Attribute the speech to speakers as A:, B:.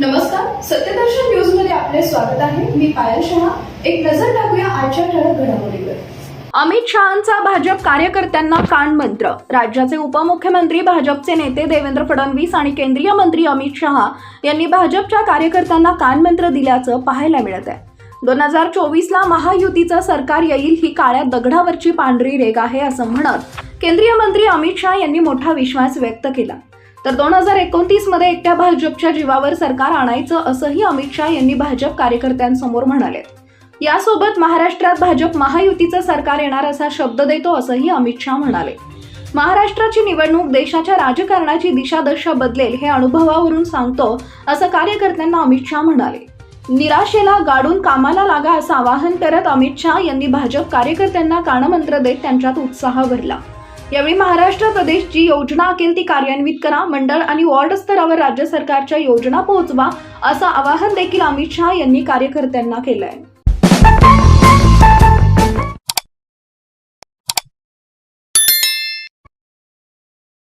A: नमस्कार सत्यदर्शन न्यूजमध्ये आपले स्वागत आहे. मी पायल शहा. एक नजर टाकूया आजच्या ठळक घडामोडीवर.
B: अमित शहांचा भाजप कार्यकर्त्यांना कानमंत्र राज्याचे उपमुख्यमंत्री भाजपचे नेते देवेंद्र फडणवीस आणि केंद्रीय मंत्री अमित शहा यांनी भाजपच्या कार्यकर्त्यांना कानमंत्र दिल्याचं पाहायला मिळत आहे. दोन हजार चोवीसला महायुतीचं सरकार येईल ही काळ्या दगडावरची पांढरी रेग आहे असं म्हणत केंद्रीय मंत्री अमित शहा यांनी मोठा विश्वास व्यक्त केला. तर दोन हजार एकोणतीसमध्ये एकट्या भाजपच्या जीवावर सरकार आणायचं असंही अमित शहा यांनी भाजप कार्यकर्त्यांसमोर म्हणाले. यासोबत महाराष्ट्रात भाजप महायुतीचं सरकार येणार असा शब्द देतो असंही अमित शहा म्हणाले. महाराष्ट्राची निवडणूक देशाच्या राजकारणाची दिशादशा बदलेल हे अनुभवावरून सांगतो असं कार्यकर्त्यांना अमित शहा म्हणाले. निराशेला गाडून कामाला लागा असं आवाहन करत अमित शहा यांनी भाजप कार्यकर्त्यांना कानमंत्र देत त्यांच्यात उत्साह भरला. यावेळी महाराष्ट्र प्रदेश जी योजना अकेल ती कार्यान्वित करा मंडळ आणि वॉर्ड स्तरावर राज्य सरकारच्या योजना पोहोचवा असं आवाहन देखील अमित शहा यांनी कार्यकर्त्यांना केलंय.